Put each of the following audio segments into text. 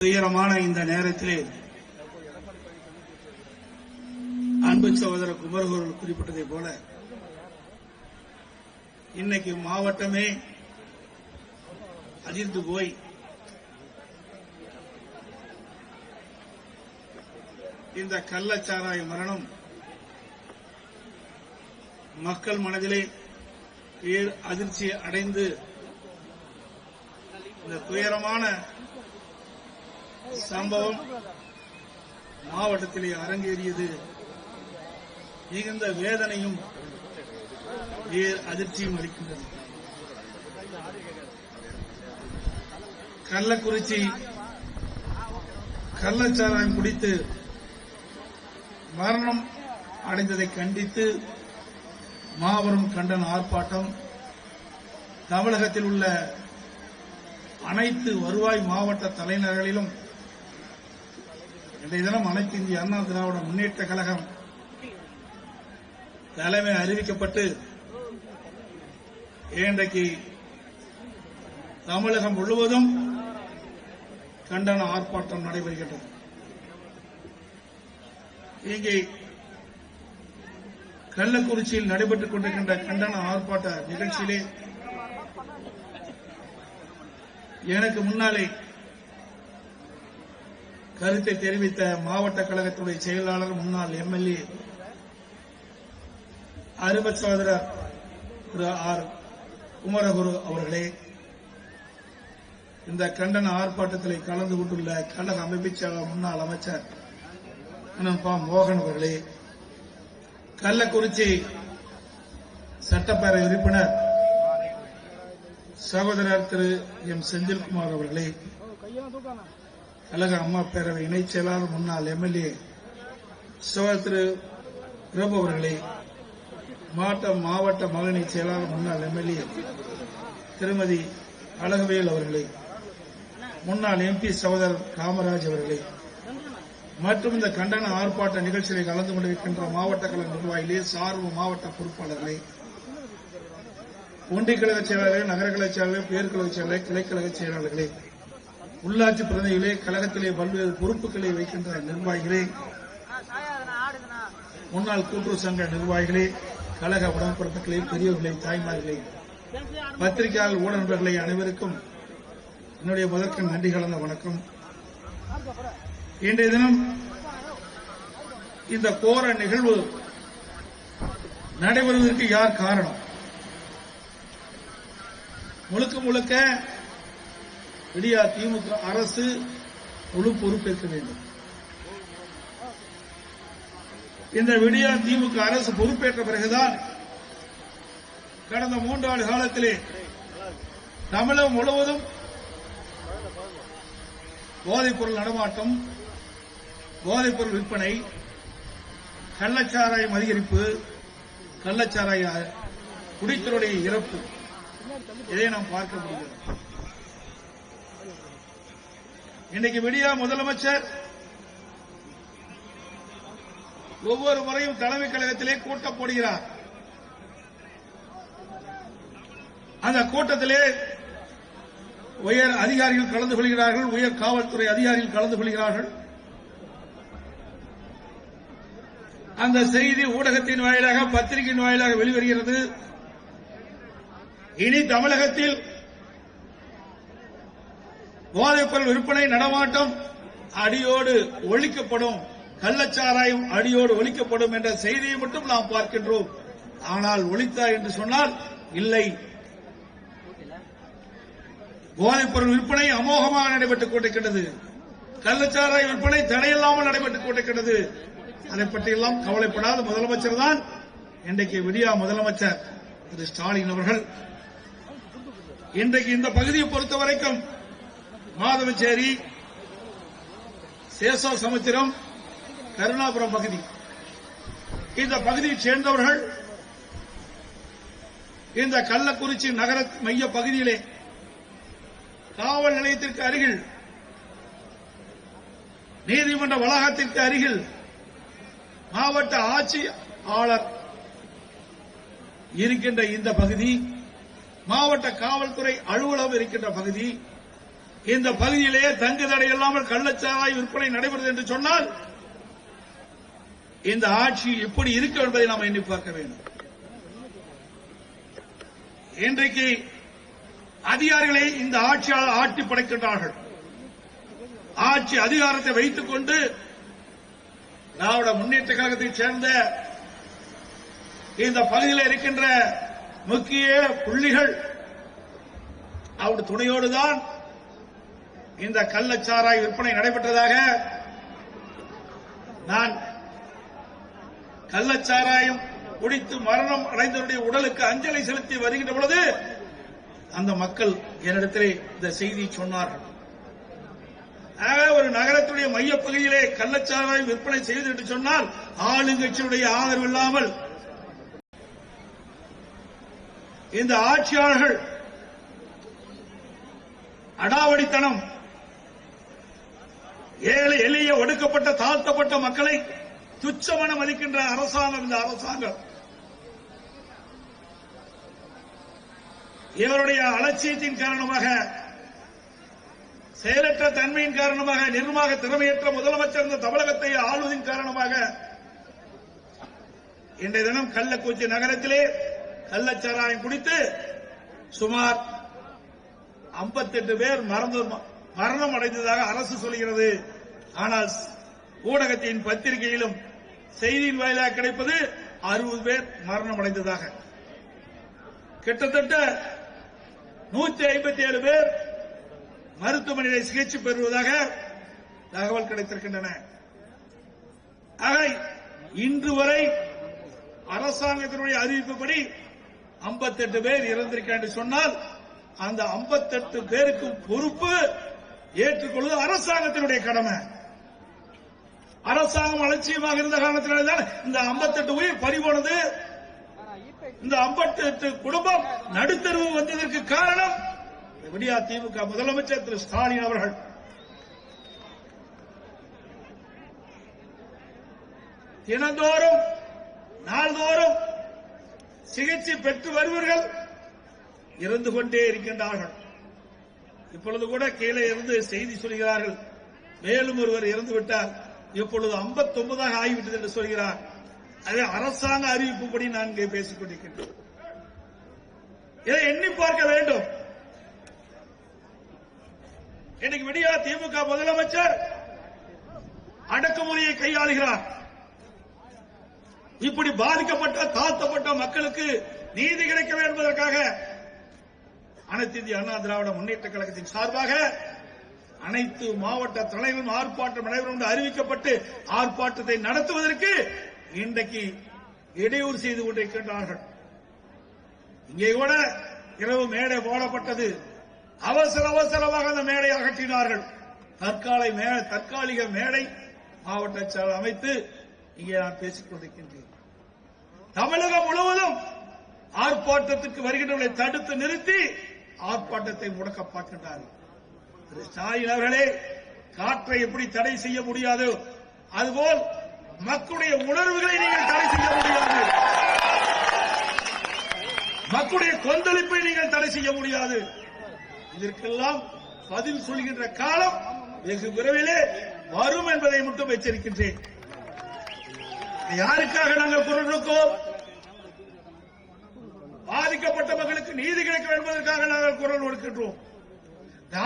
துயரமான இந்த நேரத்திலே அன்பு சகோதர குமரகுரு குறிப்பிட்டதை போல இன்னைக்கு மாவட்டமே அதிர்ந்து போய் இந்த கள்ளச்சாராய மரணம் மக்கள் மனதிலே பேர் அதிர்ச்சி அடைந்து இந்த துயரமான சம்பவம் மாவட்டத்திலே அரங்கேறியது. மிகுந்த வேதனையும் அதிர்ச்சியும் அளிக்கின்றது. கள்ளக்குறிச்சி கள்ளச்சாராயம் குடித்து மரணம் அடைந்ததை கண்டித்து மாபெரும் கண்டன ஆர்ப்பாட்டம். தமிழகத்தில் உள்ள அனைத்து வருவாய் மாவட்ட தலைநகரிலும் இன்றைய தினம் அனைத்து இந்திய அண்ணா திராவிட முன்னேற்ற கழகம் தலைமை அறிவிக்கப்பட்டு இன்றைக்கு தமிழகம் முழுவதும் கண்டன ஆர்ப்பாட்டம் நடைபெறுகின்றது. இங்கே கள்ளக்குறிச்சியில் நடைபெற்றுக் கொண்டிருக்கின்ற கண்டன ஆர்ப்பாட்ட நிகழ்ச்சியிலே எனக்கு முன்னாலே கருத்தை தெரிவித்த மாவட்ட கழகத்துடைய செயலாளர் முன்னாள் எம்எல்ஏ அரும சகோதரர் திரு ஆர் குமரகுரு அவர்களே இந்த கண்டன ஆர்ப்பாட்டத்தில் கலந்து கொண்டுள்ள கழக அமைப்புச் முன்னாள் அமைச்சர் பா. மோகன் அவர்களே கள்ளக்குறிச்சி சட்டப்பேரவை உறுப்பினர் சகோதரர் திரு எம். செந்தில்குமார் அவர்களே கழக அம்மா பேரவை இணைச் செயலாளர் முன்னாள் எம்எல்ஏ சகோதரர் திரு பிரபு அவர்களை மாவட்ட மாவட்ட மகளிர் செயலாளர் முன்னாள் எம்எல்ஏ திருமதி அழகவேல் அவர்களை முன்னாள் எம்பி சகோதரர் காமராஜ் அவர்களே மற்றும் இந்த கண்டன ஆர்ப்பாட்ட நிகழ்ச்சியில் கலந்து கொண்டிருக்கின்ற மாவட்ட கழக நிர்வாகிகளே சார்பு மாவட்ட பொறுப்பாளர்களே ஒன்றிய கழக செயலாளர்களே நகர கழக செயலாளர்களே பேர் கழக செயலாளர்களே கிளைக்கழக செயலாளர்களே உள்ளாட்சி பிரதிநிதிகளே கழகத்திலே பல்வேறு பொறுப்புகளை வைக்கின்ற நிர்வாகிகளே முன்னாள் கூட்டுறவு சங்க நிர்வாகிகளே கழக உடன்பிறப்புகளே பெரியவர்களே தாய்மார்களே பத்திரிகையாளர் ஊடகங்களே அனைவருக்கும் என்னுடைய முதற்கு நன்றி கலந்த வணக்கம். இன்றைய தினம் இந்த கோர நிகழ்வு நடைபெறுவதற்கு யார் காரணம்? முழுக்க முழுக்க விடியா திமுக அரசு முழு பொறுப்பேற்க வேண்டும். இந்த விடியா திமுக அரசு பொறுப்பேற்ற பிறகுதான் கடந்த மூன்றாண்டு காலத்திலே தமிழகம் முழுவதும் போதைப்பொருள் நடமாட்டம் போதைப்பொருள் விற்பனை கள்ளச்சாராயம் அதிகரிப்பு கள்ளச்சாராய குடித்தருடைய இறப்பு. இதை நாம் பார்க்க முடிகிறது. இன்னைக்கு விடியா முதலமைச்சர் ஒவ்வொரு முறையும் தலைமை கழகத்திலே கூட்டம் போடுகிறார். அந்த கூட்டத்திலே உயர் அதிகாரிகள் கலந்து கொள்கிறார்கள் உயர் காவல்துறை அதிகாரிகள் கலந்து கொள்கிறார்கள். அந்த செய்தி ஊடகத்தின் வாயிலாக பத்திரிகையின் வாயிலாக வெளிவருகிறது. இனி தமிழகத்தில் போதைப்பொருள் விற்பனை நடமாட்டம் அடியோடு ஒழிக்கப்படும் கள்ளச்சாராயம் அடியோடு ஒழிக்கப்படும் என்ற செய்தியை மட்டும் நாம் பார்க்கின்றோம். ஆனால் ஒழித்தார் என்று சொன்னால் இல்லை. போதைப்பொருள் விற்பனை அமோகமாக நடைபெற்றுக் கொண்டிருக்கிறது கள்ளச்சாராய விற்பனை தடையில்லாமல் நடைபெற்றுக் கொண்டிருக்கிறது அதை பற்றியெல்லாம் கவலைப்படாத முதலமைச்சர் தான். இன்றைக்கு விடியா முதலமைச்சர் திரு ஸ்டாலின் அவர்கள். இன்றைக்கு இந்த பகுதியை பொறுத்த வரைக்கும் மாதவச்சேரி சேசா சமுத்திரம் கருணாபுரம் பகுதி. இந்த பகுதியைச் சேர்ந்தவர்கள் இந்த கள்ளக்குறிச்சி நகர மைய பகுதியிலே காவல் நிலையத்திற்கு அருகில் நீதிமன்ற வளாகத்திற்கு அருகில் மாவட்ட ஆட்சியாளர் இருக்கின்ற இந்த பகுதி மாவட்ட காவல்துறை அலுவலகம் இருக்கின்ற பகுதி இந்த பகுதியிலேயே தங்கு தடை இல்லாமல் கள்ளச்சாராய் விற்பனை நடைபெறுது என்று சொன்னால் இந்த ஆட்சி எப்படி இருக்கும் என்பதை நாம் எண்ணி பார்க்க வேண்டும். இன்றைக்கு அதிகாரிகளை இந்த ஆட்சியாளர் ஆட்டி படைக்கின்றார்கள். ஆட்சி அதிகாரத்தை வைத்துக் கொண்டு திராவிட முன்னேற்ற கழகத்தைச் சேர்ந்த இந்த பகுதியில் இருக்கின்ற முக்கிய புள்ளிகள் அவருடைய துணையோடுதான் இந்த கள்ளச்சாராய் விற்பனை நடைபெற்றதாக நான் கள்ளச்சாராயம் குடித்து மரணம் அடைந்தவருடைய உடலுக்கு அஞ்சலி செலுத்தி வருகின்ற பொழுது அந்த மக்கள் என்னிடத்திலே இந்த செய்தி சொன்னார்கள். ஆக ஒரு நகரத்துடைய மையப்பகுதியிலே கள்ளச்சாராயம் விற்பனை செய்து என்று சொன்னால் ஆளுங்கட்சியுடைய ஆதரவு இல்லாமல் இந்த ஆட்சியாளர்கள் அடாவடித்தனம் ஏழை எளிய ஒடுக்கப்பட்ட தாழ்த்தப்பட்ட மக்களை துச்சமென மதிக்கின்ற அரசாங்கம் இந்த அரசாங்கம். இவருடைய அலட்சியத்தின் காரணமாக செயலற்ற தன்மையின் காரணமாக நிர்வாக திறமையற்ற முதலமைச்சர் இந்த தமிழகத்தை ஆளுவதின் காரணமாக இன்றைய தினம் கள்ளக்குறிச்சி நகரத்திலே கள்ளச்சாராயம் குடித்து சுமார் 58 பேர் மறந்து மரணம் அடைந்ததாக அரசு சொல்கிறது. ஆனால் ஊடகத்தின் பத்திரிகையிலும் செய்தியின் வாயிலாக கிடைப்பது அறுபது பேர் மரணம் அடைந்ததாக. கிட்டத்தட்ட நூத்தி ஐம்பத்தி ஏழு பேர் மருத்துவமனையில் சிகிச்சை பெறுவதாக தகவல் கிடைத்திருக்கின்றன. ஆக இன்று வரை அரசாங்கத்தினுடைய அறிவிப்புப்படி 58 பேர் இறந்திருக்க என்று சொன்னால் அந்த 58 பேருக்கும் பொறுப்பு ஏற்றுக்கொள்வது அரசாங்கத்தினுடைய கடமை. அரசாங்கம் அலட்சியமாக இருந்த காரணத்தினால்தான் இந்த 58 உயிர் பறிபோனது இந்த 58 குடும்பம் நடுத்தருவு வந்ததற்கு காரணம் விடியா திமுக முதலமைச்சர் திரு ஸ்டாலின் அவர்கள். தினந்தோறும் நாள்தோறும் சிகிச்சை பெற்று வருவர்கள் இறந்து கொண்டே இருக்கின்றார்கள். இப்பொழுது கூட கீழே இருந்து செய்தி சொல்கிறார்கள். மேலும் ஒருவர் இறந்து விட்டார். இப்பொழுது 59 ஆகிவிட்டது என்று சொல்கிறார். அது அரசாங்க அறிவிப்புப்படி நான் இங்கே பேசிக் கொண்டிருக்கின்றேன். இதை எண்ணி பார்க்க வேண்டும். இன்னைக்கு விடியா திமுக முதலமைச்சர் அடக்குமுறையை கையாளுகிறார். இப்படி பாதிக்கப்பட்ட தாழ்த்தப்பட்ட மக்களுக்கு நீதி கிடைக்க வேண்டும் என்பதற்காக அனைத்து இந்திய அண்ணா திராவிட முன்னேற்ற கழகத்தின் சார்பாக அனைத்து மாவட்ட தலைவரும் ஆர்ப்பாட்டம் நடைபெறும் என்று அறிவிக்கப்பட்டு ஆர்ப்பாட்டத்தை நடத்துவதற்கு இன்றைக்கு இடையூறு செய்து கொண்டிருக்கின்றார்கள் இங்கே கூட இரவு மேடை போடப்பட்டது. அவசர அவசரமாக அந்த மேடை அகற்றினார்கள். தற்காலை தற்காலிக மேடை மாவட்ட செயலர் அமைத்து இங்கே நான் பேசிக் கொண்டிருக்கின்றேன். தமிழகம் முழுவதும் ஆர்ப்பாட்டத்துக்கு வருகின்றவர்களை தடுத்து நிறுத்தி ஆர்ப்பாட்டத்தை முடக்க பார்க்கின்றார்கள் ஸ்டாலின் அவர்களே காற்றை எப்படி தடை செய்ய முடியாது? அதுபோல் மக்களுடைய உணர்வுகளை நீங்கள் தடை செய்ய முடியாது. மக்களுடைய கொந்தளிப்பை நீங்கள் தடை செய்ய முடியாது. இதற்கெல்லாம் பதில் சொல்கின்ற காலம் வெகு விரைவிலே வரும் என்பதை மட்டும் எச்சரிக்கின்றேன். யாருக்காக நாங்கள் குரல் கொடுக்கிறோம் பாதிக்கப்பட்ட மக்களுக்கு நீதி கிடைக்க வேண்டும் என்பதற்காக நாங்கள் குரல் கொடுக்கின்றோம்.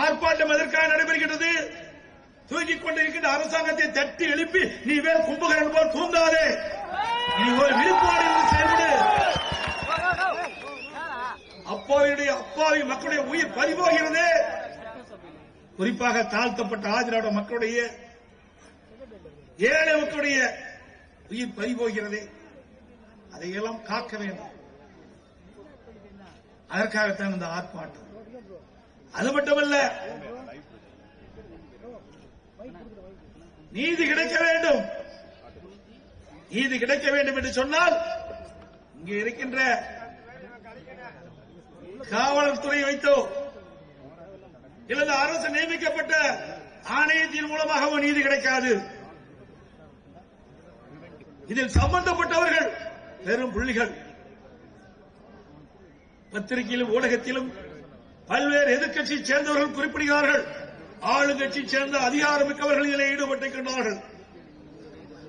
ஆர்ப்பாட்டம் எதற்காக நடைபெறுகின்றது? தூக்கிக் கொண்டிருக்கின்ற அரசாங்கத்தை தட்டி எழுப்பி நீ வேல் கும்பகரன் போல் தூங்காதே. நீ ஒரு விழிப்புணர்வு செயல்படு. அப்பாவியுடைய அப்பாவி மக்களுடைய உயிர் பறிபோகிறது. குறிப்பாக தாழ்த்தப்பட்ட ஆதிராட மக்களுடைய ஏழை மக்களுடைய உயிர் பறிபோகிறது. அதையெல்லாம் காக்க வேண்டும். அதற்காகத்தான் இந்த ஆர்ப்பாட்டம். அது மட்டுமல்ல நீதி கிடைக்க வேண்டும். நீதி கிடைக்க வேண்டும் என்று சொன்னால் இங்கே இருக்கின்ற காவல்துறை வைத்தோ இல்லது அரசு நியமிக்கப்பட்ட ஆணையத்தின் மூலமாகவும் நீதி கிடைக்காது. இதில் சம்பந்தப்பட்டவர்கள் பெரும் புள்ளிகள். பத்திரிகையிலும் ஊடகத்திலும் பல்வேறு எதிர்க்கட்சியை சேர்ந்தவர்கள் குறிப்பிடுகிறார்கள். ஆளுங்கட்சி சேர்ந்த அதிகாரமிக்கவர்கள் இதில் ஈடுபட்டிருக்கின்றார்கள்.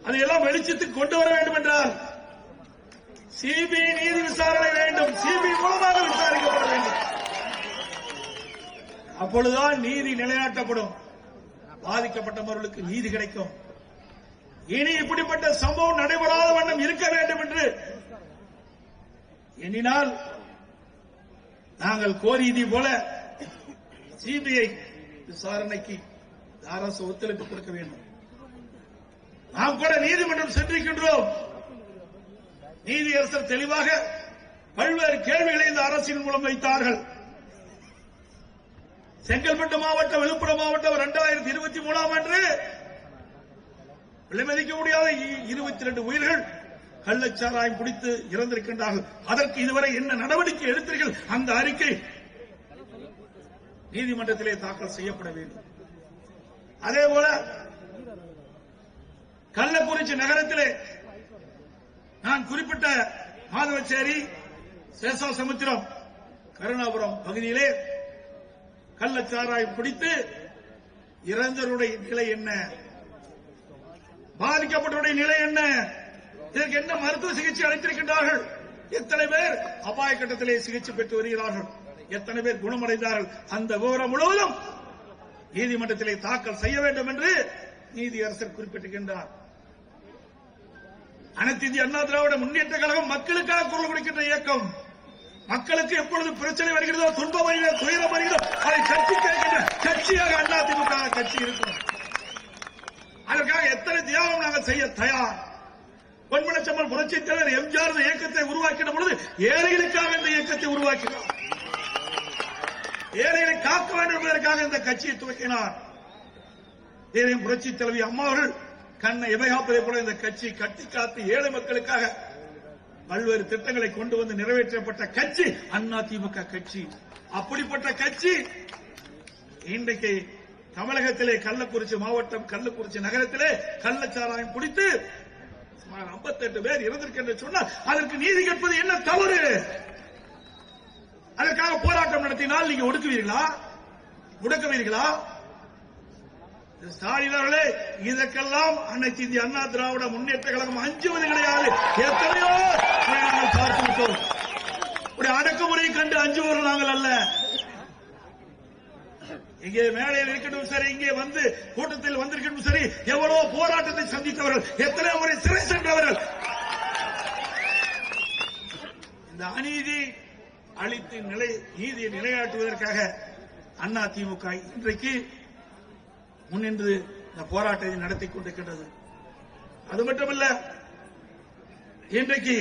அதையெல்லாம் வெளிச்சத்துக்கு கொண்டு வர வேண்டும் என்றால் சிபிஐ நீதி விசாரணை வேண்டும். சிபிஐ மூலமாக விசாரிக்கப்பட வேண்டும். அப்பொழுதுதான் நீதி நிலைநாட்டப்படும். பாதிக்கப்பட்டவர்களுக்கு நீதி கிடைக்கும். இனி இப்படிப்பட்ட சம்பவம் நடைபெறாத வண்ணம் இருக்க வேண்டும் என்று எண்ணினால் நாங்கள் கோரியதை போல சிபிஐ விசாரணைக்கு அரசு ஒத்துழைப்பு கொடுக்க வேண்டும். நாம் கூட நீதிமன்றம் சென்றிருக்கின்றோம். நீதியரசர் தெளிவாக பல்வேறு கேள்விகளை இந்த அரசின் மூலம் வைத்தார்கள். செங்கல்பட்டு மாவட்டம் விழுப்புரம் மாவட்டம் இரண்டாயிரத்தி இருபத்தி மூணாம் ஆண்டு விலைமதிக்க முடியாத இருபத்தி ரெண்டு உயிர்கள் கள்ளச்சாராயம் குடித்து இறந்திருக்கின்றார்கள். அதற்கு இதுவரை என்ன நடவடிக்கை எடுத்தீர்கள்? அந்த அறிக்கை நீதிமன்றத்திலே தாக்கல் செய்யப்பட வேண்டும். அதேபோல கள்ளக்குறிச்சி நகரத்திலே நான் குறிப்பிட்ட மாதவச்சேரி சேஷாசமுத்திரம் கருணாபுரம் பகுதியிலே கள்ளச்சாராயம் குடித்து இறந்தவருடைய நிலை என்ன? பாதிக்கப்பட்டவருடைய நிலை என்ன? இதற்கு என்ன மருத்துவ சிகிச்சை அளித்திருக்கின்றார்கள்? எத்தனை பேர் அபாய கட்டத்திலே சிகிச்சை பெற்று வருகிறார்கள்? எத்தனை பேர் குணமடைந்தார்கள்? அந்த விவரம் முழுவதும் நீதிமன்றத்திலே தாக்கல் செய்ய வேண்டும் என்று நீதியரசர் குறிப்பிட்டிருக்கின்றார். அனைத்து இந்திய அண்ணா திராவிட முன்னேற்ற கழகம் மக்களுக்காக குரல் கொடுக்கின்ற இயக்கம். மக்களுக்கு எப்பொழுது பிரச்சனை வருகிறதோ துன்பம் வருகிறதோ துயரம் வருகிறதோ அதை கட்சி கேட்கின்ற கட்சியாக அண்ணா திமுக கட்சி இருக்கும். அதற்காக எத்தனை தியாகம் நாங்கள் செய்ய தயார்? பொன்மனச்சம்மல் புரட்சித் தலைவர் எம்ஜிஆர் இந்த இயக்கத்தை உருவாக்கின பொழுது ஏழைகளுக்காக இந்த இயக்கத்தை உருவாக்கினார். ஏழைகளை காக்க வேண்டும் என்பதற்காக இந்த கட்சியை துவக்கினார். ஏழையும் புரட்சி தலைவி அம்மா அவர்கள் கண்ணை இமைகாப்பதை போல இந்த கட்சி கட்டி காத்து ஏழை மக்களுக்காக பல்வேறு திட்டங்களை கொண்டு வந்து நிறைவேற்றப்பட்ட கட்சி அண்ணா திமுக கட்சி. அப்படிப்பட்ட கட்சி இன்றைக்கு தமிழகத்திலே கள்ளக்குறிச்சி மாவட்டம் கள்ளக்குறிச்சி நகரத்திலே கள்ளச்சாராயம் குடித்து சுமார் 58 பேர் இறந்திருக்கின்ற சொன்னால் அதற்கு நீதி கேட்பது என்ன தவறு? அதற்காக போராட்டம் நடத்தினால் நீங்க ஒடுக்குவீர்களா? ஒடுக்குவீர்களா? ஸ்டாலின் அவர்களே இதற்கெல்லாம் அன்னைக்கு இந்திய அண்ணா திராவிட முன்னேற்ற கழகம் அஞ்சுவது கிடையாது. எத்தனையோ நாங்கள் பார்த்து விட்டோம். அடக்குமுறை கண்டு அஞ்சுவர்கள் நாங்கள் அல்ல. இங்கே மேலே இருக்கட்டும் சரி இங்கே வந்து கூட்டத்தில் வந்திருக்கட்டும் சரி எவ்வளவு போராட்டத்தை சந்தித்தவர்கள் எத்தனை முறை சிறை சென்றவர்கள். இந்த அநீதி அளித்து நிலை நீதியை நிலைநாட்டுவதற்காக அண்ணா திமுக இன்றைக்கு முன்னின்று இந்த போராட்டத்தை நடத்தி கொண்டிருக்கின்றது. அது மட்டுமல்ல இன்றைக்கு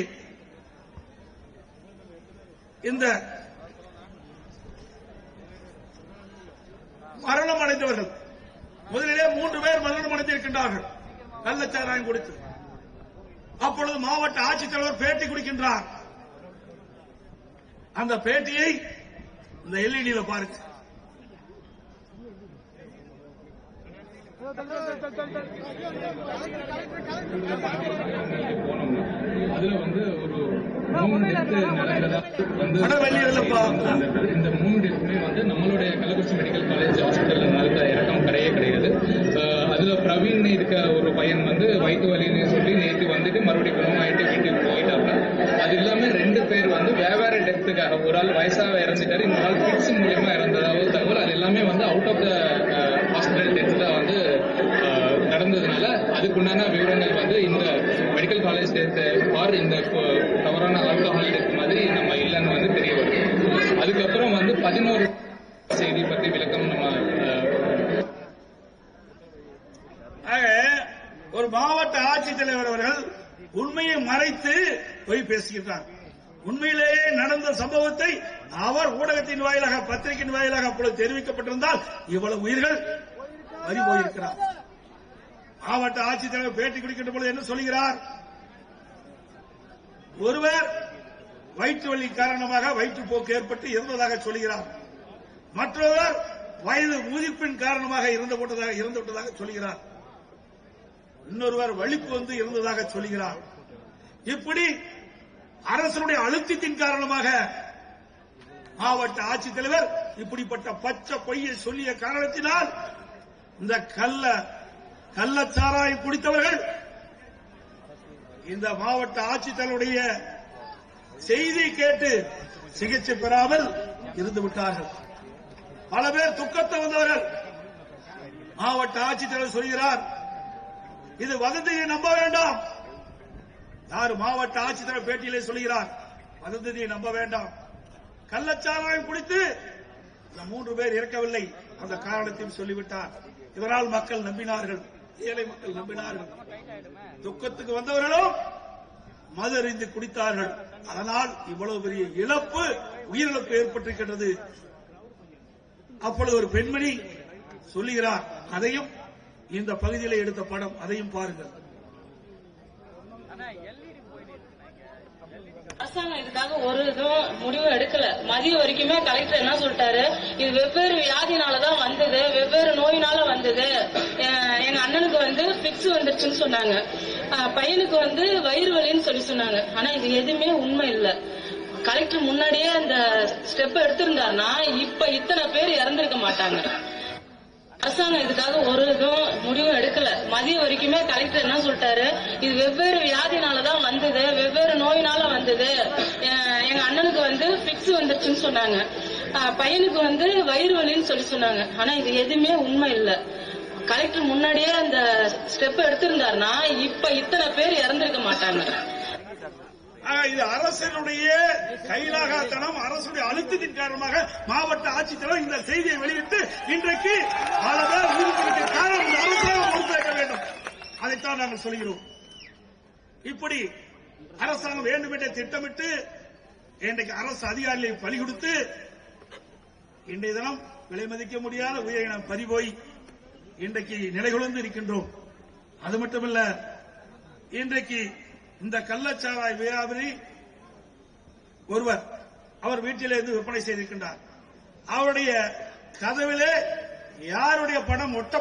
இந்த மரணம் அடைந்தவர்கள். முதலிலே மூன்று பேர் மரணம் அடைந்திருக்கின்றார்கள். நல்ல சாராயம் கொடுத்து. அப்பொழுது மாவட்ட ஆட்சித்தலைவர் பேட்டி கொடுக்கின்றார். அந்த பேட்டியை இந்த எல்இடியில பாருங்க. அதுல வந்து ஒரு மூணு டெத்து. இந்த மூணு டெத்துமே வந்து நம்மளுடைய கள்ளக்குறிச்சி மெடிக்கல் காலேஜ் ஹாஸ்பிட்டல்ல நடந்த இறக்கம் கிடையவே கிடையாது. அதுல பிரவீன் இருக்க ஒரு பையன் வந்து வயிற்று வலின்னு சொல்லி நேற்று வந்துட்டு மறுபடியும் குணமாயிட்டு வீட்டுக்கு போயிட்டாங்க அது இல்லாம ரெண்டு பேர் வந்து வெவ்வேறு டெத்துக்காக ஒரு ஆள் வயசாக இறந்துட்டாரு இன்னொரு ஆள் கிட்ஸ் மூலியமா இறந்ததாவது தகவல் அது எல்லாமே வந்து out of the hospital death தான். நடந்ததுனால அதுக்குண்டான விவரங்கள் வந்து இந்த மெடிக்கல் காலேஜ் டெத் ஆர் இந்த தவறான ஆல்கஹால் டெத் மாதிரி நம்ம இல்லைன்னு வந்து தெரிய வருது. அதுக்கப்புறம் வந்து பதினோரு செய்தி பத்தி விளக்கம் நம்ம ஒரு மாவட்ட ஆட்சித்தலைவர் அவர்கள் உண்மையை மறைத்து போய் பேசுகிறார் உண்மையிலேயே நடந்த சம்பவத்தை அவர் ஊடகத்தின் வாயிலாக பத்திரிகையின் வாயிலாக அப்பொழுது தெரிவிக்கப்பட்டிருந்தால் இவ்வளவு உயிர்கள் பறி போயிருக்கிறார். மாவட்ட ஆட்சித்தலைவர் பேட்டி கொடுக்கின்ற பொழுது என்ன சொல்கிறார் ஒருவர் வயிற்று வலி காரணமாக வயிற்றுப்போக்கு ஏற்பட்டு இறந்ததாக சொல்கிறார் மற்றொருவர் வயது முதிப்பின் காரணமாக இருந்து விட்டதாக இறந்து விட்டதாக சொல்கிறார் இன்னொருவர் வலிப்பு வந்து இருந்ததாக சொல்கிறார் இப்படி அரசனுடைய அழுத்தத்தின் காரணமாக மாவட்ட ஆட்சித்தலைவர் இப்படிப்பட்ட பச்சை பொய்யை சொல்லிய காரணத்தினால் இந்த கல்லை கள்ளச்சாராயம் குடித்தவர்கள் இந்த மாவட்ட ஆட்சித்தலைவருடைய செய்தி கேட்டு சிகிச்சை பெறாமல் இருந்து விட்டார்கள். பல பேர் துக்கத்தை வந்தவர்கள். மாவட்ட ஆட்சித்தலைவர் சொல்கிறார் இது வதந்தியை நம்ப வேண்டாம். யார் மாவட்ட ஆட்சித்தலைவர் பேட்டியிலே சொல்கிறார் வதந்தியை நம்ப வேண்டாம். கள்ளச்சாராயம் குடித்து இந்த மூன்று பேர் இறக்கவில்லை. அந்த காரணத்தையும் சொல்லிவிட்டார். இதனால் மக்கள் நம்பினார்கள். ஏழை மக்கள் நம்பினார்கள். துக்கத்துக்கு வந்தவர்களும் மது அறிந்து குடித்தார்கள். அதனால் இவ்வளவு பெரிய இழப்பு உயிரிழப்பு ஏற்பட்டிருக்கின்றது. அப்பொழுது ஒரு பெண்மணி சொல்லுகிறார் அதையும் இந்த பகுதியில் எடுத்த படம் அதையும் பாருங்கள். அரசாங்கம் இதுக்காக ஒரு இதுவும் முடிவு எடுக்கல. மதியம் வரைக்குமே கலெக்டர் என்ன சொல்லிட்டாரு? இது வெவ்வேறு வியாதினாலதான் வந்தது வெவ்வேறு நோயினால வந்தது. எங்க அண்ணனுக்கு வந்து பிக்ஸ் வந்துருச்சுன்னு சொன்னாங்க. பையனுக்கு வந்து வயிறு வலின்னு சொல்லி சொன்னாங்க. ஆனா இது எதுவுமே உண்மை இல்லை. கலெக்டர் முன்னாடியே அந்த ஸ்டெப் எடுத்திருந்தாருன்னா இப்ப இத்தனை பேர் இறந்திருக்க மாட்டாங்க. அரசாங்கம் இதுக்காக ஒரு இதுவும் முடிவும் எடுக்கல. மதியம் வரைக்குமே கலெக்டர் என்ன சொல்லிட்டாரு? இது வெவ்வேறு வியாதினாலதான் வந்தது வெவ்வேறு நோயினால வந்தது. எங்க அண்ணனுக்கு வந்து பிக்ஸ் வந்துருச்சுன்னு சொன்னாங்க. பையனுக்கு வந்து வயிறு வலின்னு சொல்லி சொன்னாங்க. ஆனா இது எதுவுமே உண்மை இல்லை. கலெக்டர் முன்னாடியே அந்த ஸ்டெப் எடுத்திருந்தாருன்னா இப்ப இத்தனை பேர் இறந்திருக்க மாட்டாங்க. இது அரசனுடைய கைலாகத்தனம் அரசுடைய அழுத்தத்தின் காரணமாக மாவட்ட ஆட்சித்தலைவர் இந்த செய்தியை வெளியிட்டு இன்றைக்கு பல பேர் காரணம் இந்த அரசாங்கம் பொறுப்பேற்க வேண்டும். அதைத்தான் நாங்கள் சொல்கிறோம். இப்படி அரசாங்கம் வேண்டுமென்றே திட்டமிட்டு இன்றைக்கு அரசு அதிகாரிகளை பலி கொடுத்து இன்றைய தினம் விலை மதிக்க முடியாத உயிரினம் பறிபோய் இன்றைக்கு நிலைகுலந்து இருக்கின்றோம். அது மட்டுமல்ல இன்றைக்கு இந்த கள்ளச்சாராய் வியாபாரி ஒருவர் அவர் வீட்டிலே இருந்து விற்பனை செய்திருக்கின்றார். அவருடைய கதவிலே யாருடைய படம் ஒட்ட